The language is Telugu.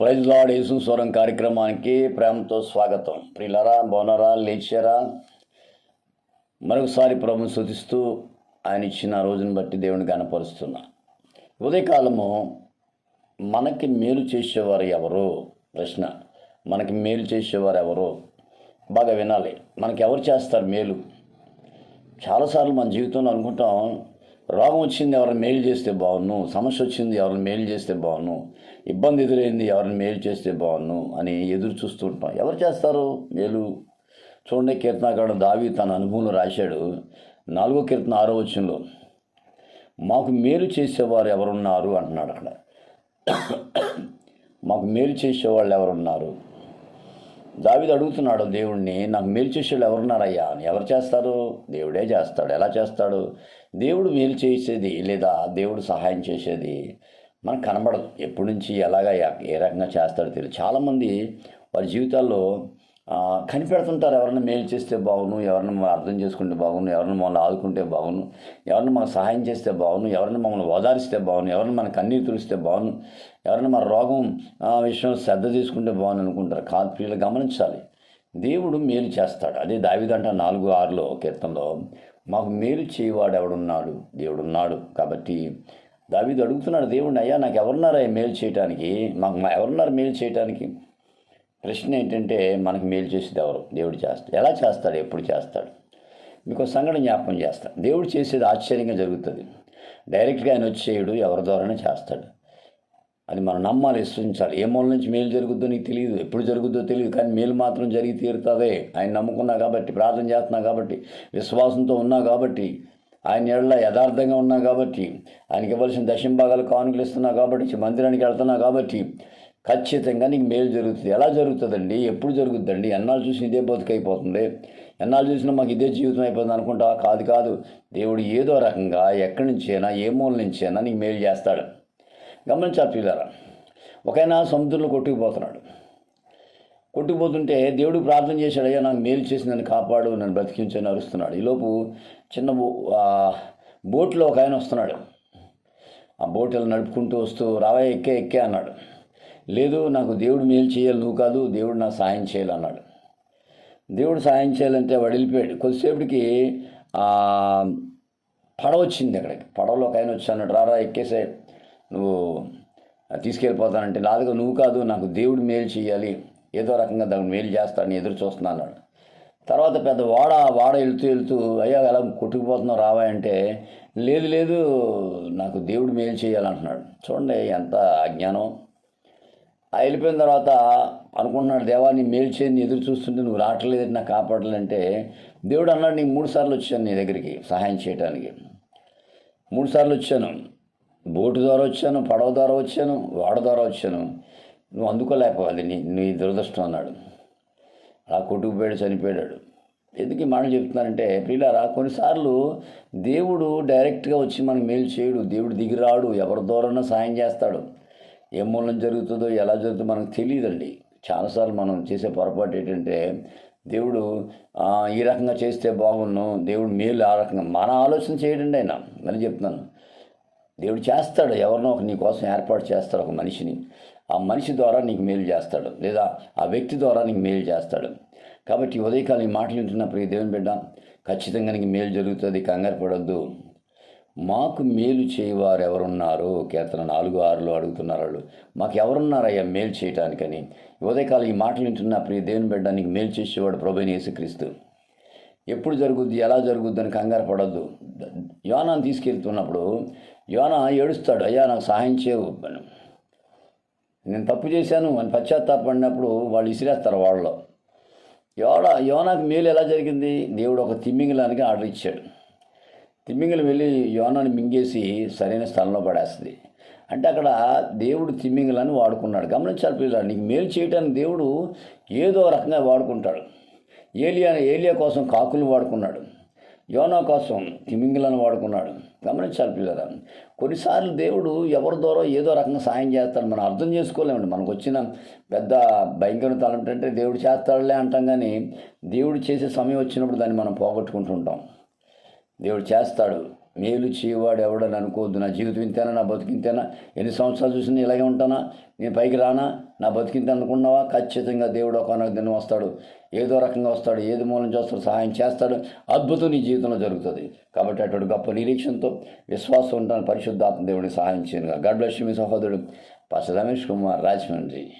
ప్రైజ్ లాడ్ యేసు స్వరం కార్యక్రమానికి ప్రేమతో స్వాగతం. ప్రిలరా బోనరా లేచారా? మరొకసారి ప్రభుని శుతిస్తూ ఆయన ఇచ్చిన రోజుని బట్టి దేవుని కనపరుస్తున్నా ఉదయకాలము మనకి మేలు చేసేవారు ఎవరు? ప్రశ్న. మనకి మేలు చేసేవారు ఎవరు? బాగా వినాలి. మనకి ఎవరు చేస్తారు మేలు? చాలాసార్లు మన జీవితంలో అనుకుంటాం రోగం వచ్చింది ఎవరిని మేలు చేస్తే బాగున్ను. సమస్య వచ్చింది ఎవరిని మేలు చేస్తే బాగున్ను. ఇబ్బంది ఎదురైంది ఎవరిని మేలు చేస్తే బాగున్ను అని ఎదురు చూస్తుంటాం ఎవరు చేస్తారు మేలు? చూడండి కీర్తనాకారుడు దావి తన అనుభవంలో రాశాడు. నాలుగో కీర్తన ఆరో వచ్చంలో మాకు మేలు చేసేవారు ఎవరున్నారు? అంటున్నాడు అక్కడ. మాకు మేలు చేసేవాళ్ళు ఎవరున్నారు? దావిది అడుగుతున్నాడు దేవుణ్ణి నాకు మేలు చేసేవాళ్ళు ఎవరున్నారయ్యా? అని ఎవరు చేస్తారు? దేవుడే చేస్తాడు. ఎలా చేస్తాడు? దేవుడు మేలు చేసేది లేదా దేవుడు సహాయం చేసేది మనకు కనబడదు. ఎప్పటి నుంచి ఎలాగ ఏ రకంగా చేస్తాడో తెలియదు. చాలామంది వారి జీవితాల్లో కనిపెడుతుంటారు. ఎవరైనా మేలు చేస్తే బాగును ఎవరిని మనం అర్థం చేసుకుంటే బాగును ఎవరిని మమ్మల్ని ఆదుకుంటే బాగును ఎవరిని మనకు సహాయం చేస్తే బాగును ఎవరిని మమ్మల్ని ఓదారిస్తే బాగును ఎవరిని మన కన్నీరు తులిస్తే బాగును ఎవరిని మన రోగం ఆ, విషయం శ్రద్ధ తీసుకుంటే బాగును అనుకుంటారు. కాదు ప్రియులు గమనించాలి. దేవుడు మేలు చేస్తాడు. అదే దావిదంట నాలుగు ఆరులో కీర్తనలో మాకు మేలు చేయవాడు ఎవడున్నాడు? దేవుడు ఉన్నాడు కాబట్టి దావీదు అడుగుతున్నాడు దేవుడిని అయ్యా నాకు ఎవరున్నారా మేలు చేయటానికి? మాకు మా ఎవరున్నారు మేలు చేయటానికి? ప్రశ్న ఏంటంటే మనకు మేలు చేసేది ఎవరు? దేవుడు చేస్తాడు. ఎలా చేస్తాడు? ఎప్పుడు చేస్తాడు? మీకు ఒక సంఘటన జ్ఞాపకం చేస్తాడు. దేవుడు చేసేది ఆశ్చర్యంగా జరుగుతుంది. డైరెక్ట్గా ఆయన వచ్చి చేయడు ఎవరి ద్వారానే చేస్తాడు. అది మనం నమ్మాలి విశ్వసించాలి. ఏ మూల నుంచి మేలు జరుగుద్దో నీకు తెలియదు ఎప్పుడు జరుగుద్దో తెలియదు కానీ మేలు మాత్రం జరిగి తీరుతుందే. ఆయన నమ్ముకున్నా కాబట్టి ప్రార్థన చేస్తున్నా కాబట్టి విశ్వాసంతో ఉన్నా కాబట్టి ఆయన ఏళ్ళ యథార్థంగా ఉన్నా కాబట్టి ఆయనకి ఇవ్వాల్సిన దశం భాగాలు కానుకలు ఇస్తున్నా కాబట్టి మందిరానికి వెళ్తున్నా కాబట్టి ఖచ్చితంగా నీకు మేలు జరుగుతుంది. ఎలా జరుగుతుందండి? ఎప్పుడు జరుగుతుందండి? ఎన్నాళ్ళు చూసి ఇదే బతుకైపోతుంది. ఎన్నాళ్ళు చూసినా మాకు ఇదే జీవితం అయిపోతుంది అనుకుంటా? కాదు కాదు. దేవుడు ఏదో రకంగా ఎక్కడి నుంచైనా ఏ మూల నుంచైనా నీకు మేలు చేస్తాడు. గమనించాలి పిల్లరా ఒకైనా సముద్రంలో కొట్టుకుపోతున్నాడు. కొట్టుకుపోతుంటే దేవుడు ప్రార్థన చేశాడు అయ్యా నాకు మేలు చేసి నన్ను కాపాడు నన్ను బ్రతికించని అరుస్తున్నాడు. ఈలోపు చిన్న బో- బోట్లో ఒక ఆయన వస్తున్నాడు. ఆ బోట్లో నడుపుకుంటూ వస్తూ రావయ్య ఎక్కే ఎక్కే అన్నాడు. లేదు నాకు దేవుడు మేలు చేయాలి నువ్వు కాదు దేవుడు నాకు సాయం చేయాలి అన్నాడు. దేవుడు సాయం చేయాలంటే వాడు వెళ్ళిపోయాడు. కొద్దిసేపటికి పడవ వచ్చింది అక్కడికి. పడవలో ఒక ఆయన వచ్చాను రారా ఎక్కేసే. నువ్వు తీసుకెళ్ళిపోతానంటే నాదుగా నువ్వు కాదు నాకు దేవుడు మేలు చేయాలి. ఏదో రకంగా దానికి మేలు చేస్తాడని ఎదురు చూస్తున్నా అన్నాడు. తర్వాత పెద్ద వాడ వాడ వెళ్తూ వెళ్తూ అయ్యా ఎలా కొట్టుకుపోతున్నావు రావా అంటే లేదు లేదు నాకు దేవుడు మేలు చేయాలంటున్నాడు చూడండి ఎంత అజ్ఞానం. వెళ్ళిపోయిన తర్వాత అనుకుంటున్నాడు దేవా నీ మేలు చేయని ఎదురు చూస్తుంటే నువ్వు రావట్లేదు నాకు కాపాడాలంటే దేవుడు అన్నాడు నీకు మూడు సార్లు వచ్చాను నీ దగ్గరికి సహాయం చేయడానికి మూడు సార్లు వచ్చాను. బోటు ద్వారా వచ్చాను పడవ ద్వారా వచ్చాను వాడ ద్వారా వచ్చాను. నువ్వు అందుకోలేకపోవాలి నీ నీ దురదృష్టం అన్నాడు. అలా కొట్టుకుపోయాడు చనిపోయాడు. ఎందుకు ఈ మాటలు చెప్తున్నానంటే ప్రియులారా కొన్నిసార్లు దేవుడు డైరెక్ట్గా వచ్చి మనకు మేలు చేయడు దేవుడు దిగిరాడు ఎవరి ద్వారానో సాయం చేస్తాడు. ఏ మూలం జరుగుతుందో ఎలా జరుగుతుందో మనకు తెలియదండి. చాలాసార్లు మనం చేసే పొరపాటు ఏంటంటే దేవుడు ఈ రకంగా చేస్తే బాగున్ను దేవుడు మేలు ఆ రకంగా. మన ఆలోచన చేయడండి ఆయన. మళ్ళీ చెప్తున్నాను. దేవుడు చేస్తాడు. ఎవరినో ఒక నీ కోసం ఏర్పాటు చేస్తాడు ఒక మనిషిని. ఆ మనిషి ద్వారా నీకు మేలు చేస్తాడు. లేదా ఆ వ్యక్తి ద్వారా నీకు మేలు చేస్తాడు. కాబట్టి ఉదయకాలం ఈ మాటలు వింటున్నప్పుడు ఈ దేవుని బిడ్డ ఖచ్చితంగా నీకు మేలు జరుగుతుంది. కంగారు పడొద్దు. మాకు మేలు చేయవారు ఎవరున్నారు కీర్తన నాలుగు ఆరులో అడుగుతున్నారు వాళ్ళు. మాకు ఎవరున్నారయ్యా మేలు చేయటానికని? ఉదయకాలం ఈ మాటలు వింటున్న ప్రియ దేవుని బిడ్డ నీకు మేలు చేసేవాడు ప్రభుని యేసుక్రీస్తు. ఎప్పుడు జరుగుద్ది ఎలా జరుగుద్ది అని కంగారు పడద్దు. యోనాను తీసుకెళ్తున్నప్పుడు యోనా ఏడుస్తాడు అయ్యా నాకు సహాయం చేయవు నేను తప్పు చేశాను అని పశ్చాత్తాపడినప్పుడు వాళ్ళు ఇసిరేస్తారు వాళ్ళలో. యోడ యోనాకు మేలు ఎలా జరిగింది? దేవుడు ఒక తిమ్మింగలానికి ఆర్డర్ ఇచ్చాడు. తిమ్మింగలు వెళ్ళి యోనాన్ని మింగేసి సరైన స్థలంలో పడేస్తుంది. అంటే అక్కడ దేవుడు తిమ్మింగలని వాడుకున్నాడు. గమనించాలి పిల్లలు నీకు మేలు చేయడానికి దేవుడు ఏదో రకంగా వాడుకుంటాడు. ఏలియా ఏలియా కోసం కాకులు వాడుకున్నాడు. యోనా కోసం తిమింగిలను వాడుకున్నాడు. గమనించాలి పిల్లరా కొన్నిసార్లు దేవుడు ఎవరి ద్వారా ఏదో రకంగా సాయం చేస్తాడు మనం అర్థం చేసుకోలేమండి. మనకు వచ్చిన పెద్ద భయంకర తలం అంటే దేవుడు చేస్తాడులే అంటాం కానీ దేవుడు చేసే సమయం వచ్చినప్పుడు దాన్ని మనం పోగొట్టుకుంటుంటాం. దేవుడు చేస్తాడు. మేలు చేయవాడు ఎవడని అనుకోవద్దు. నా జీవితం ఇంతేనా? నా బతికింతేనా ఎన్ని సంవత్సరాలు చూసినా ఇలాగే ఉంటానా? నేను పైకి రానా? నా బతికింత అనుకున్నావా ఖచ్చితంగా దేవుడు ఒక దినం వస్తాడు. ఏదో రకంగా వస్తాడు. ఏది మూలం చేస్తాడు సహాయం చేస్తాడు. అద్భుతం నీ జీవితంలో జరుగుతుంది. కాబట్టి అటువంటి గొప్ప నిరీక్షణతో విశ్వాసం ఉంటాను పరిశుద్ధాత్మ దేవుడిని సహాయం చేయను గాడ్ బ్లెస్ మీ సహోదరుడు. పాస్టర్ రమేష్ కుమార్ రాజమండ్రి.